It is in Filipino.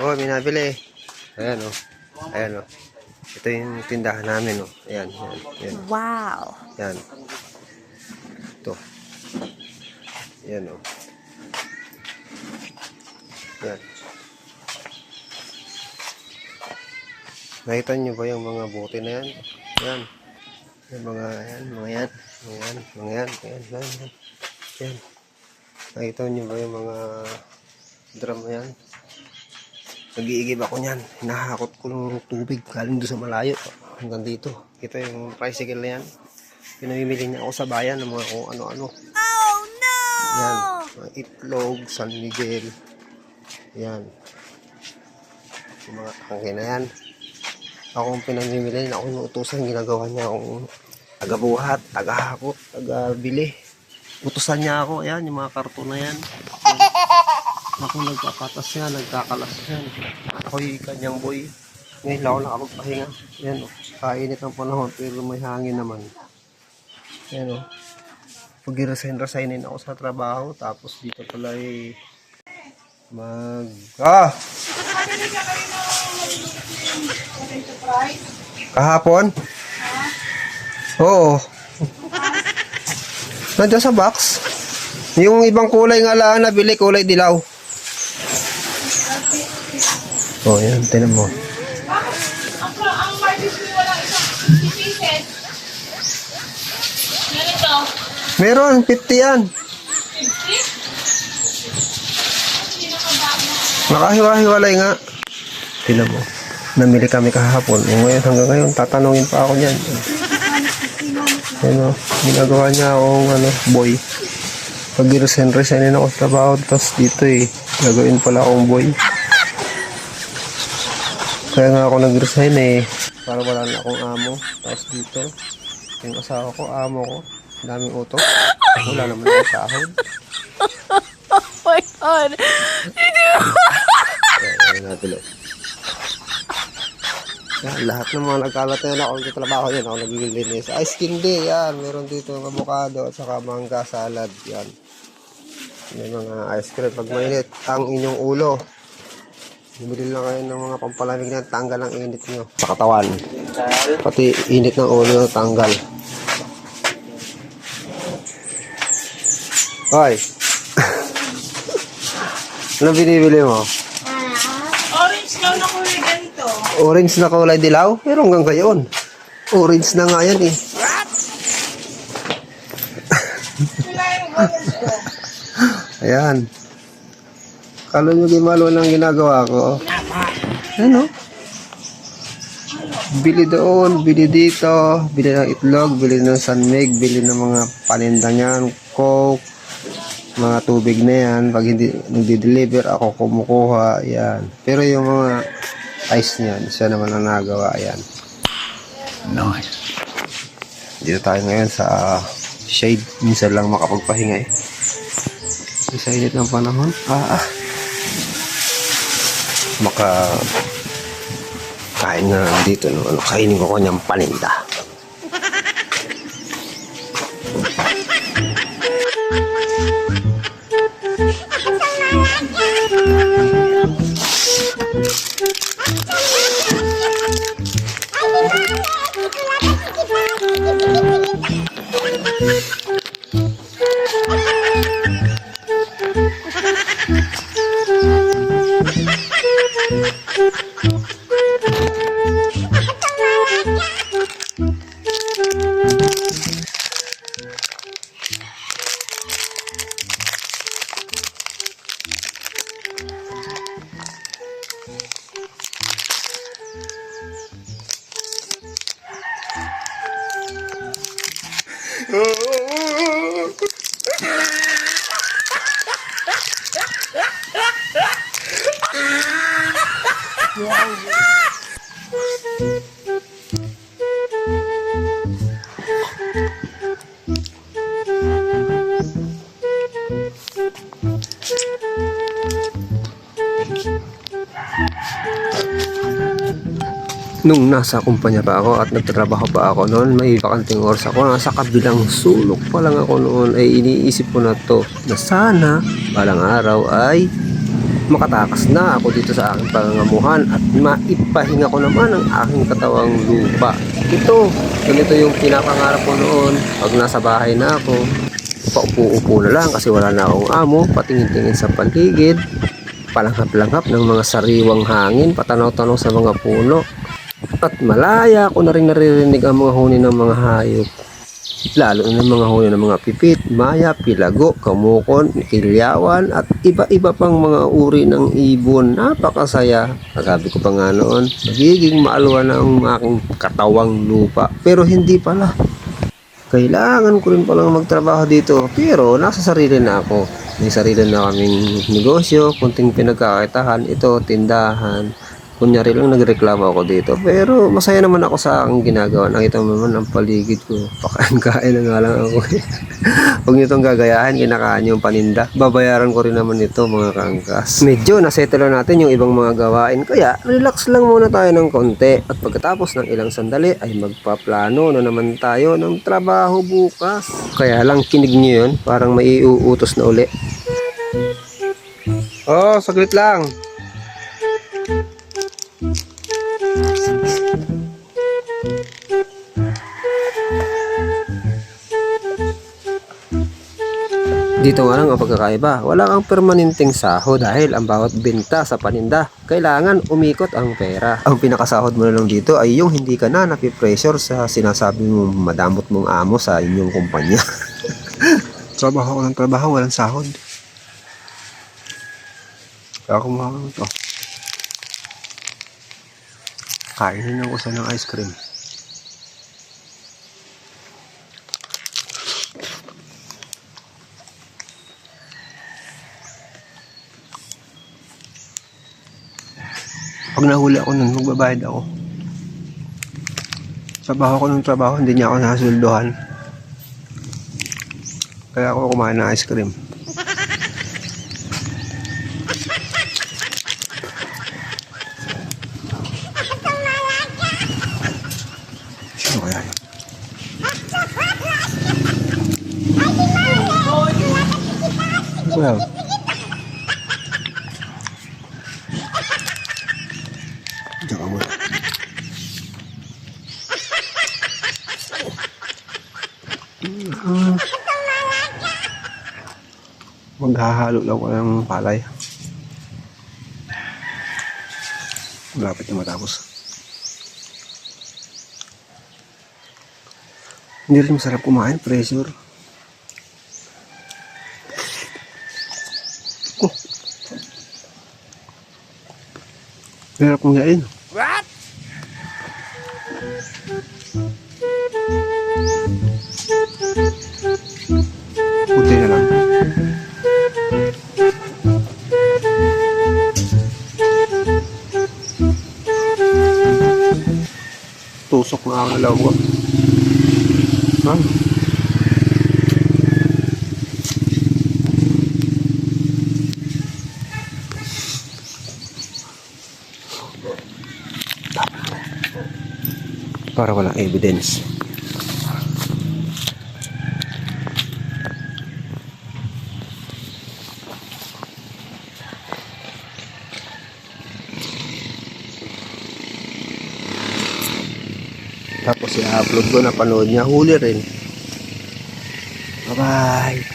Oh, may nabili. Ayan, oh. Ayan, oh. Ito yung tindahan namin, oh. Ayan, ayan, ayan. Wow. Yan. Ito. Yan o. Yan. Nakita niyo ba yung mga bote na yan? Yan. Yung mga yan, mga yan, mga yan, mga yan, yan, yan, yan. Yan. Nakita niyo ba yung mga drum yan? Nag-iigib ako niyan. Hinahakot ko ng tubig galing doon sa malayo hanggang dito. Kita yung tricycle na yan. Pinamimili niya ako sa bayan ng mga kung ano-ano. Oh no! Yan. Mga itlog, San Miguel. Yan. Yung mga tangke na yan. Ako ang pinamimili na ako yung utusan. Ginagawa niya akong tagabuhat, tagahakot, tagabili. Utusan niya ako. Yan, yung mga karton na yan. Ako nagpapatas niya, nagkakalas yan. Ako yung kanyang boy. Ngayon lang ako nakapagpahinga. Yan o. Kainit ang panahon pero may hangin naman. Yan o. Pag-resign-resignin ako sa trabaho tapos dito pala ay mag... Ah! Kahapon? Oo. Nandiyan sa box. Yung ibang kulay nga lang nabili, kulay dilaw. Oh, yan. Tinan mo. Meron, 50 yan. 50? Nakahiwa-hiwalay nga. Tinan mo. Namili kami kahapon. O ngayon, hanggang ngayon, tatanungin pa ako niyan. Ano, ginagawa niya akong ano, boy. Pag resign resignin ako sa trabaho, tapos dito eh, gagawin pala akong boy. Kaya nga ako nag-resign eh, para wala na akong amo. Tapos dito, yung asawa ko, amo ko, daming utok. Wala naman akong sahod. Oh my god. Kaya, ayun natin oh. Yan, lahat ng mga nagkalat na ako nagtatrabaho yan, ako naglilinis. Ice king day, yan. Meron dito ng avocado at saka mangga salad, yan. May mga ice cream. Pag mainit ang inyong ulo, bumili lang kayo ng mga pampalamig na tanggal ang init nyo sa katawan. Pati init ng ulo tanggal. Hoy! ano binibili mo? Orange lang na kulay ganito. Orange na kulay dilaw? Pero hanggang ngayon. Orange na nga yan eh. Ayan. Kala nyo gimalo lang ginagawa ko. Ano? Bili doon, bili dito, bili ng itlog, bili ng sanmig, bili ng mga paninda niyan, coke, mga tubig na yan. Pag hindi nagdi-deliver, ako kumukuha, yan. Pero yung mga ice niyan, siya naman ang nagawa, yan. Nice. Dito tayo ngayon sa shade. Minsan lang makapagpahinga eh. Sa init ng panahon. Ah, ah. Maka kain na dito. No? Ano, kainin ko kanyang paninda. Nung nasa kumpanya pa ako at nagtatrabaho pa ako noon, may bakanting oras ako. Nasa kabilang sulok pa lang ako noon ay iniisip ko na to na sana balang araw ay makatakas na ako dito sa aking pangangamuhan at maipahinga ko naman ang aking katawang lupa. Ito, ganito yung pinapangarap ko noon pag nasa bahay na ako. Paupo-upo na lang kasi wala na akong amo, patingin-tingin sa paligid, palanghap-langhap ng mga sariwang hangin, patanaw-tanaw sa mga puno. At malaya ko na rin naririnig ang mga huni ng mga hayop. Lalo na mga huni ng mga pipit, maya, pilago, kamukon, kilyawan at iba-iba pang mga uri ng ibon. Napakasaya. Sabi ko pa nga noon, magiging maalwa na ang aking katawang lupa. Pero hindi pala. Kailangan ko rin palang magtrabaho dito pero nasa sarili na ako. May sarili na kaming negosyo, kunting pinagkakaitahan, ito, tindahan. Kunyari lang nagreklamo ako dito. Pero masaya naman ako sa aking ginagawa. Nakita mo naman ang paligid ko. Pakain-kain na nga lang ako. Huwag nyo itong gagayahin, kinakain yung paninda. Babayaran ko rin naman ito mga kangkas. Medyo nasettle na natin yung ibang mga gawain. Kaya relax lang muna tayo ng konti. At pagkatapos ng ilang sandali ay magpaplano na naman tayo ng trabaho bukas. Kaya lang kinig nyo yun. Parang may iuutos na uli. Oh, saglit lang. Dito nga lang ang pagkakaiba. Wala kang permanenteng sahod dahil ang bawat benta sa paninda, kailangan umikot ang pera. Ang pinakasahod mo na lang dito ay yung hindi ka na napipressure sa sinasabi mo madamot mong amo sa inyong kumpanya. trabaho ko ng trabaho, walang sahod. Kaya kumuha ko ito. Kainin ako sa ng ice cream. Pag nahuli ako nun, magbabayad ako. Trabaho ko ng trabaho, hindi niya ako nasuldohan. Kaya ako kumain ng ice cream. Sino kaya yun? Ano kaya? Diyan ka muna. Maghahalo lang ko ng palay. Malapit na matapos. Hindi rin masarap kumain, pressure. Oh. Hirap kong yain. Tusok na ang alaw ko. Ah. Para walang evidence. Tapos i-upload ko na panood niya. Huli rin. Bye-bye.